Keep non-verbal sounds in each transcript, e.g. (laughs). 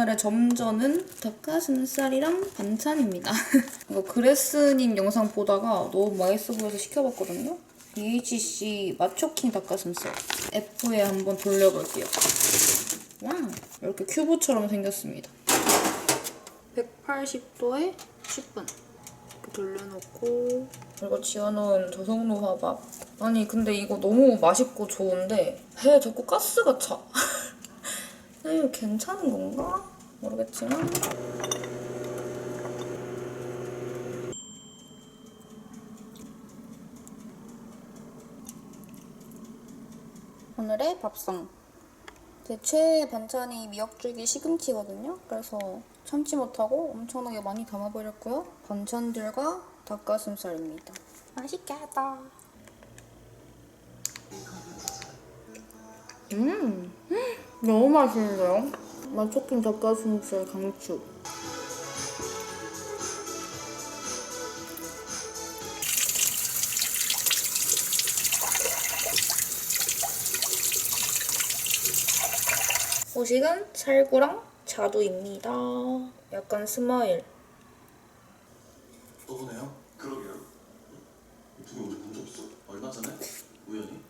오늘의 점저는 닭가슴살이랑 반찬입니다. (laughs) 이거 그레스님 영상 보다가 너무 맛있어 보여서 시켜봤거든요. BHC 마초킹 닭가슴살 F에 한번 돌려볼게요. 와 이렇게 큐브처럼 생겼습니다. 180도에 10분. 이렇게 돌려놓고. 그리고 지어놓은 저속노 화밥. 아니 근데 이거 너무 맛있고 좋은데 배 자꾸 가스가 차. (laughs) 이거 괜찮은 건가? 모르겠지만. 오늘의 밥상. 제 최애 반찬이 미역줄기 시금치거든요. 그래서 참지 못하고 엄청나게 많이 담아버렸고요 반찬들과 닭가슴살입니다 맛있겠다 음 너무 맛있는데요? 맛초킨 닭가슴살 강추. 후식은 살구랑 자두입니다. 약간 스마일. 또 보네요. 그러게요. 두개 어제 본적 없어. 얼마 전에? 우연히?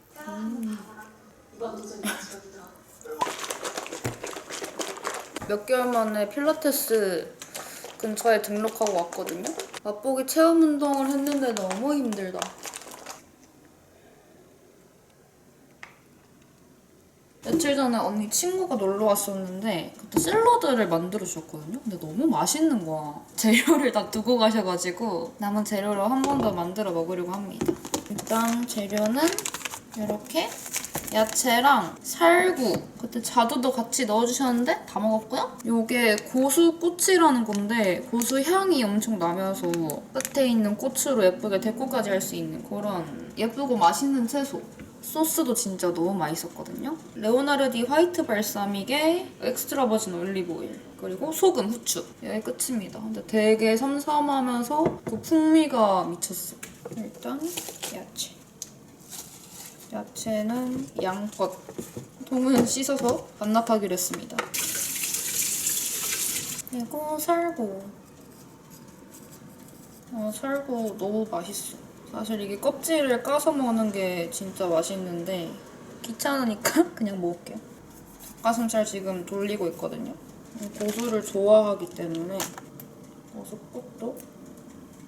몇 개월 만에 필라테스 근처에 등록하고 왔거든요. 맛보기 체험 운동을 했는데 너무 힘들다. 며칠 전에 언니 친구가 놀러 왔었는데 그때 샐러드를 만들어 주셨거든요. 근데 너무 맛있는 거야. 재료를 다 두고 가셔가지고 남은 재료로 한 번 더 만들어 먹으려고 합니다. 일단 재료는 이렇게 야채랑 살구 그때 자두도 같이 넣어주셨는데 다 먹었고요. 요게 고수 꼬치라는 건데 고수 향이 엄청 나면서 끝에 있는 꼬치로 예쁘게 데코까지 할 수 있는 그런 예쁘고 맛있는 채소. 소스도 진짜 너무 맛있었거든요. 레오나르디 화이트 발사믹에 엑스트라 버진 올리브 오일 그리고 소금, 후추 여기 끝입니다. 근데 되게 섬섬하면서 그 풍미가 미쳤어. 일단 야채. 야채는 양껏 통은 씻어서 반납하기로 했습니다. 그리고 살구. 어, 살구 너무 맛있어. 사실 이게 껍질을 까서 먹는 게 진짜 맛있는데 귀찮으니까 (laughs) 그냥 먹을게요. 닭가슴살 지금 돌리고 있거든요. 고수를 좋아하기 때문에 고수 꼭도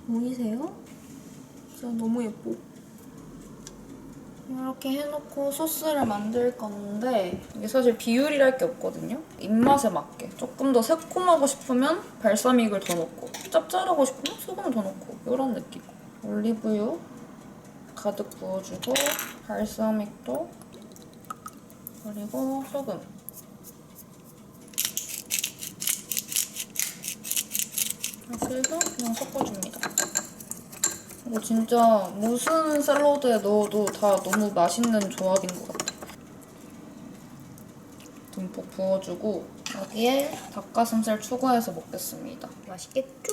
보이세요? 진짜 너무 예뻐. 이렇게 해놓고 소스를 만들 건데 이게 사실 비율이랄 게 없거든요. 입맛에 맞게 조금 더 새콤하고 싶으면 발사믹을 더 넣고 짭짤하고 싶으면 소금을 더 넣고 이런 느낌. 올리브유 가득 부어주고 발사믹도 그리고 소금 이렇게 해서 그냥 섞어줍니다. 이거 진짜 무슨 샐러드에 넣어도 다 너무 맛있는 조합인 것 같아. 듬뿍 부어주고 여기에 닭가슴살 추가해서 먹겠습니다. 맛있겠죠?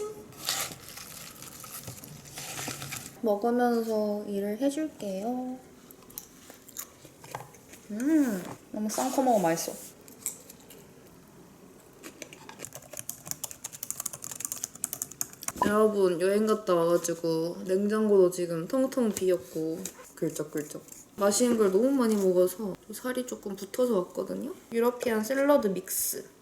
먹으면서 일을 해줄게요. 음, 너무 쌍커먹어 맛있어. 여러분 여행 갔다 와가지고 냉장고도 지금 텅텅 비었고 긁적긁적 맛있는 걸 너무 많이 먹어서 살이 조금 붙어서 왔거든요. 유러피안 샐러드 믹스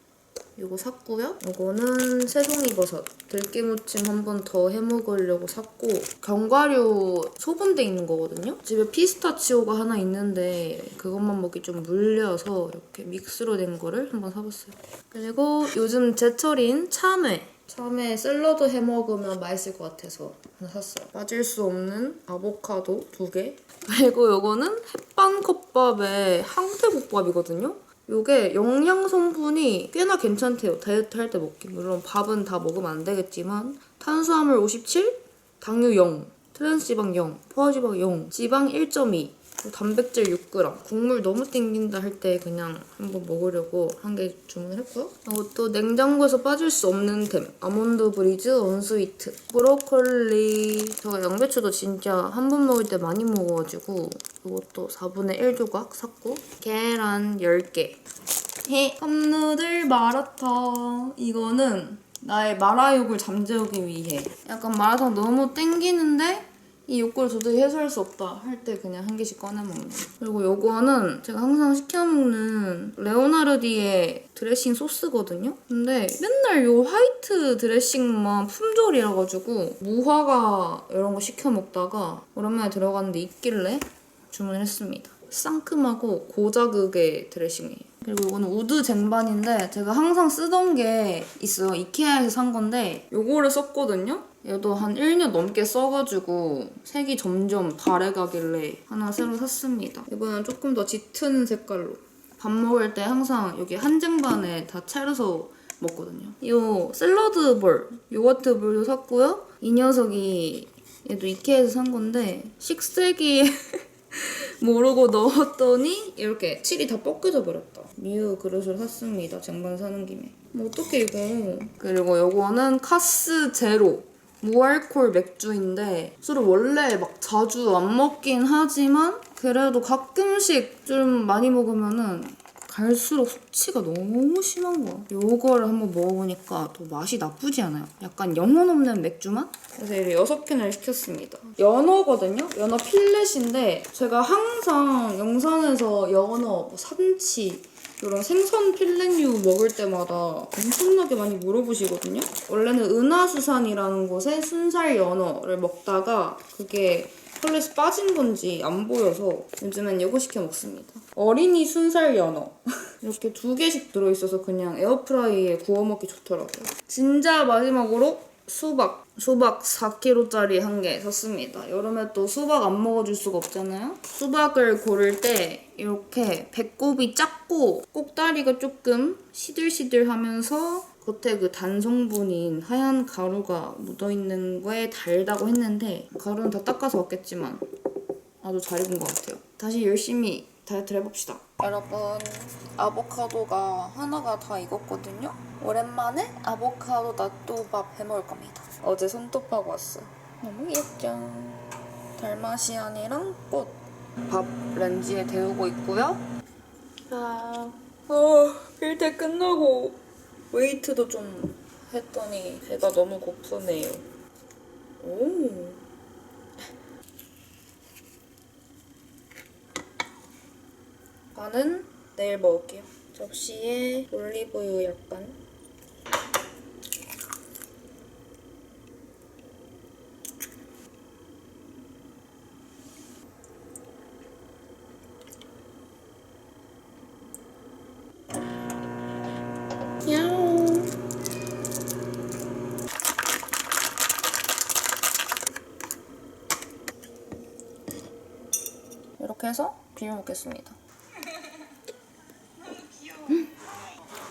이거 샀고요. 이거는 새송이버섯 들깨무침 한 번 더 해먹으려고 샀고 견과류 소분돼 있는 거거든요. 집에 피스타치오가 하나 있는데 그것만 먹기 좀 물려서 이렇게 믹스로 된 거를 한번 사봤어요. 그리고 요즘 제철인 참외 참외 샐러드 해 먹으면 맛있을 것 같아서 하나 샀어요. 빠질 수 없는 아보카도 두 개. 그리고 요거는 햇반컵밥의 항대국밥이거든요. 요게 영양 성분이 꽤나 괜찮대요. 다이어트 할 때 먹기. 물론 밥은 다 먹으면 안 되겠지만 탄수화물 57, 당류 0, 트랜스지방 0, 포화지방 0, 지방 1.2, 그리고 단백질 6g. 국물 너무 땡긴다 할 때 그냥 한번 먹으려고 한 개 주문을 했고요. 그리고 또 냉장고에서 빠질 수 없는 템. 아몬드 브리즈 언스위트. 브로콜리. 제가 양배추도 진짜 한 번 먹을 때 많이 먹어가지고 이것도 4분의 1 조각 샀고 계란 10개. 해. 컵누들 마라탕. 이거는 나의 마라욕을 잠재우기 위해. 약간 마라탕 너무 땡기는데 이 욕구를 도저히 해소할 수 없다 할 때 그냥 한 개씩 꺼내 먹는 거. 그리고 요거는 제가 항상 시켜 먹는 레오나르디의 드레싱 소스거든요. 근데 맨날 요 화이트 드레싱만 품절이라 가지고 무화과 이런 거 시켜 먹다가 오랜만에 들어갔는데 있길래 주문을 했습니다. 상큼하고 고자극의 드레싱이에요. 그리고 이거는 우드 쟁반인데 제가 항상 쓰던 게 있어요. 이케아에서 산 건데 요거를 썼거든요. 얘도 한 1년 넘게 써가지고 색이 점점 바래가길래 하나 새로 샀습니다. 이번엔 조금 더 짙은 색깔로. 밥 먹을 때 항상 여기 한 쟁반에 다 차려서 먹거든요. 이 샐러드 볼, 요거트 볼도 샀고요. 이 녀석이 얘도 이케아에서 산 건데 식세기에 (laughs) 모르고 넣었더니 이렇게 칠이 다 벗겨져 버렸다. 미우 그릇을 샀습니다. 쟁반 사는 김에. 뭐 어떡해 이거. 그리고 요거는 카스 제로. 무알콜 맥주인데 술을 원래 막 자주 안 먹긴 하지만 그래도 가끔씩 좀 많이 먹으면은 갈수록 숙취가 너무 심한 거야. 요거를 한번 먹어보니까 또 맛이 나쁘지 않아요. 약간 영혼 없는 맥주 맛? 그래서 이렇게 여섯 캔을 시켰습니다. 연어거든요? 연어 필렛인데 제가 항상 영상에서 연어, 뭐 삼치 이런 생선 필렛류 먹을 때마다 엄청나게 많이 물어보시거든요. 원래는 은하수산이라는 곳에 순살 연어를 먹다가 그게 컬렛이 빠진 건지 안 보여서 요즘엔 이거 시켜 먹습니다. 어린이 순살 연어. (laughs) 이렇게 두 개씩 들어있어서 그냥 에어프라이에 구워 먹기 좋더라고요. 진짜 마지막으로 수박. 수박 4kg짜리 한 개 샀습니다. 여름에 또 수박 안 먹어줄 수가 없잖아요. 수박을 고를 때 이렇게 배꼽이 작고 꼭다리가 조금 시들시들하면서 겉에 그 단 성분인 하얀 가루가 묻어있는 거에 달다고 했는데 가루는 다 닦아서 왔겠지만 아주 잘 익은 것 같아요. 다시 열심히 다이어트를 해봅시다. 여러분, 아보카도가 하나가 다 익었거든요? 오랜만에 아보카도 나또밥 해먹을 겁니다. 어제 손톱하고 왔어요. 너무 귀엽죠? 달마시안이랑 꽃. 밥 렌지에 데우고 있고요. 자, 어, 일대 끝나고 웨이트도 좀 했더니 배가 너무 고프네요. 오. 파는 내일 먹을게요. 접시에 올리브유 약간. 이렇게 해서 비벼 먹겠습니다.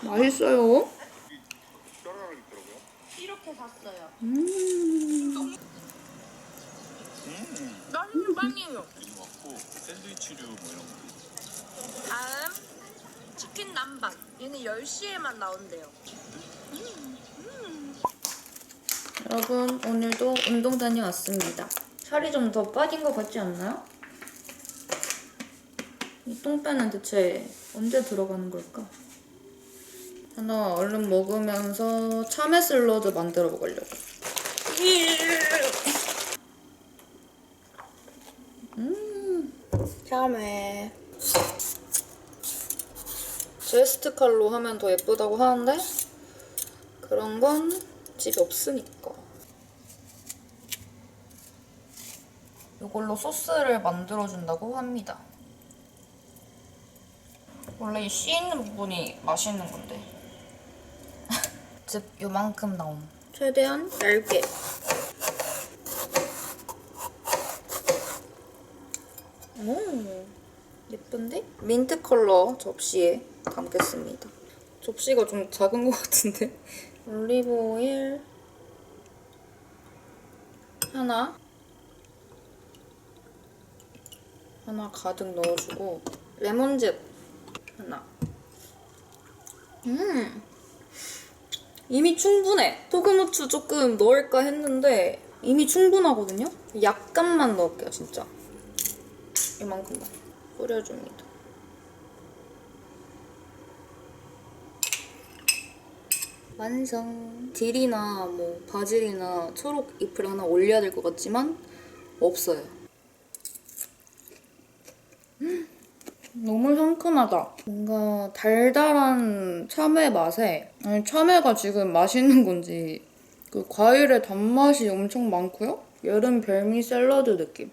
맛있어요. 이렇게 샀어요. 맛있는 빵이에요. 이거 같고 샌드위치류 뭐 이런 거. 다음 치킨 남반. 얘는 10시에만 나온대요. 여러분 오늘도 운동 다녀왔습니다. 살이 좀 더 빠진 것 같지 않나요? 이 똥배는 대체 언제 들어가는 걸까? 하나 얼른 먹으면서 참외 샐러드 만들어 먹으려고. 음, 참외. 제스트 칼로 하면 더 예쁘다고 하는데 그런 건 집에 없으니까. 이걸로 소스를 만들어준다고 합니다. 원래 이 씨 있는 부분이 맛있는 건데. 즉, 요만큼 나옴. 최대한 얇게. 오, 예쁜데? 민트 컬러 접시에 담겠습니다. 접시가 좀 작은 것 같은데? (laughs) 올리브 오일 하나 하나 가득 넣어주고 레몬즙 하나. 음 이미 충분해. 소금 후추 조금 넣을까 했는데 이미 충분하거든요. 약간만 넣을게요 진짜. 이만큼만 뿌려줍니다. 완성. 딜이나 뭐 바질이나 초록 잎을 하나 올려야 될 것 같지만 없어요. 음, 너무 상큼하다. 뭔가 달달한 참외 맛에 아니 참외가 지금 맛있는 건지 그 과일의 단맛이 엄청 많고요. 여름 별미 샐러드 느낌.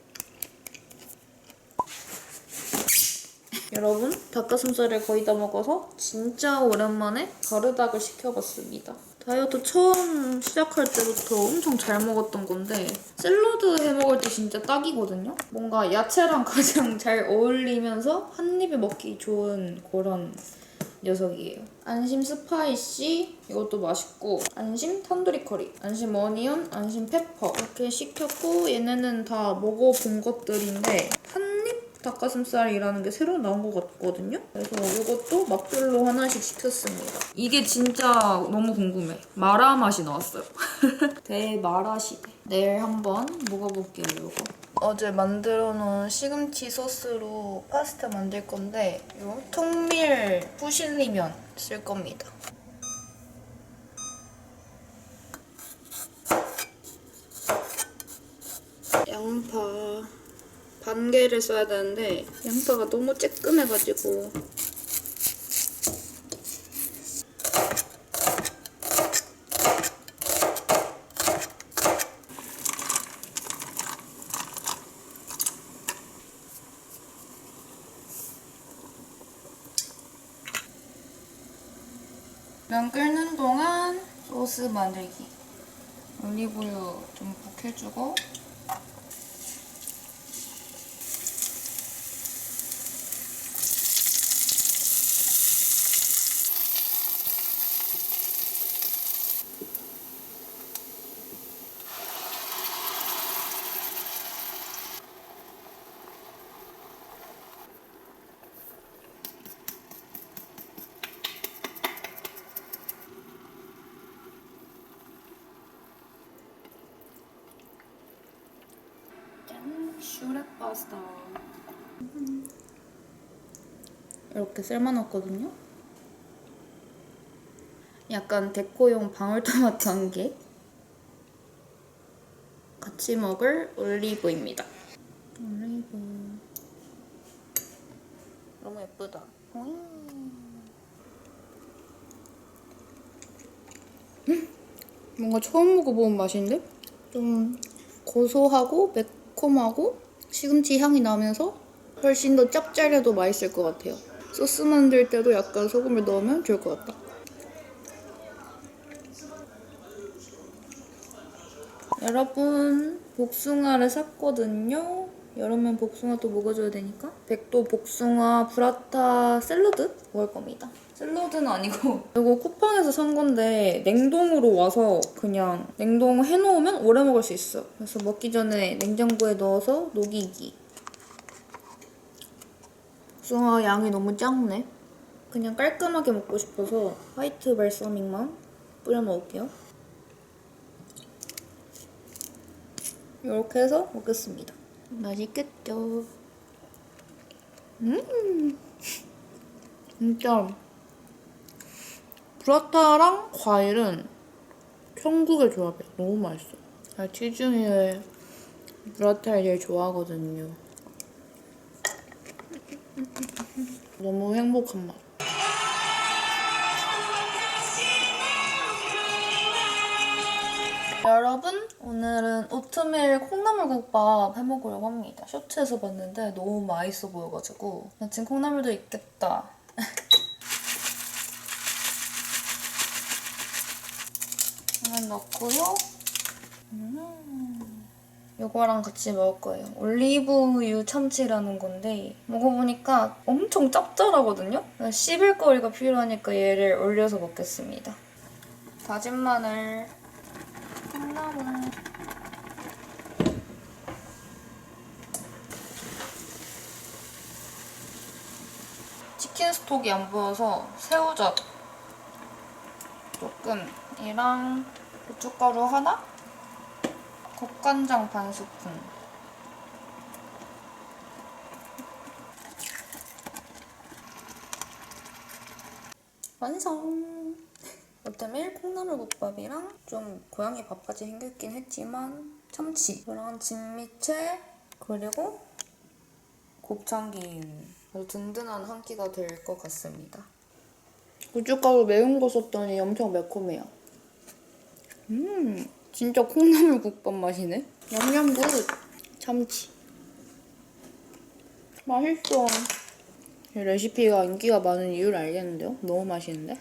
여러분 닭가슴살을 거의 다 먹어서 진짜 오랜만에 가르닭을 시켜봤습니다. 다이어트 처음 시작할 때부터 엄청 잘 먹었던 건데 샐러드 해 먹을 때 진짜 딱이거든요. 뭔가 야채랑 (laughs) 가장 잘 어울리면서 한 입에 먹기 좋은 그런 녀석이에요. 안심 스파이시 이것도 맛있고 안심 탄두리 커리, 안심 어니언, 안심 페퍼 이렇게 시켰고 얘네는 다 먹어본 것들인데 한입 닭가슴살이라는 게 새로 나온 것 같거든요. 그래서 이것도 맛별로 하나씩 시켰습니다. 이게 진짜 너무 궁금해. 마라 맛이 나왔어요. (laughs) 대마라 시대. 내일 한번 먹어볼게요, 이거. 어제 만들어 놓은 시금치 소스로 파스타 만들 건데 요 통밀 푸실리면 쓸 겁니다. 양파 반 개를 써야 되는데 양파가 너무 쬐끔해가지고. 면 끓는 동안 소스 만들기. 올리브유 좀 볶해주고 파스타. 이렇게 삶아놨거든요. 약간 데코용 방울토마토 한 개. 같이 먹을 올리브입니다. 올리브. 너무 예쁘다. 음, 뭔가 처음 먹어본 맛인데? 좀 고소하고 매콤하고 시금치 향이 나면서 훨씬 더 짭짤해도 맛있을 것 같아요. 소스 만들 때도 약간 소금을 넣으면 좋을 것 같다. 여러분 복숭아를 샀거든요. 여름엔 복숭아 또 먹어줘야 되니까 백도 복숭아 브라타 샐러드 먹을 겁니다. 샐러드는 아니고 (laughs) 이거 쿠팡에서 산 건데 냉동으로 와서 그냥 냉동 해 놓으면 오래 먹을 수 있어. 그래서 먹기 전에 냉장고에 넣어서 녹이기. 복숭아 양이 너무 작네. 그냥 깔끔하게 먹고 싶어서 화이트 발사믹만 뿌려 넣을게요. 이렇게 해서 먹겠습니다. 맛있겠죠? 음, 진짜 브라타랑 과일은 천국의 조합이야. 너무 맛있어. 아, 치중에 브라타를 제일 좋아하거든요. 너무 행복한 맛. 오늘은 오트밀 콩나물국밥 해먹으려고 합니다. 쇼츠에서 봤는데 너무 맛있어 보여가지고 마침 콩나물도 있겠다. (laughs) 하나 넣고요. 음. 요거랑 같이 먹을 거예요. 올리브유 참치라는 건데 먹어보니까 엄청 짭짤하거든요? 씹을 거리가 필요하니까 얘를 올려서 먹겠습니다. 다진 마늘, 콩나물 치킨 스톡이 안 보여서 새우젓 조금이랑 고춧가루 하나? 국간장 반 스푼. 완성! 오트밀 콩나물국밥이랑 좀 고양이 밥까지 생겼긴 했지만 참치 그런 진미채 그리고 곱창김 아주 든든한 한 끼가 될 것 같습니다. 고춧가루 매운 거 썼더니 엄청 매콤해요. 음, 진짜 콩나물 국밥 맛이네. 양념 굿. 참치. 맛있어. 이 레시피가 인기가 많은 이유를 알겠는데요? 너무 맛있는데?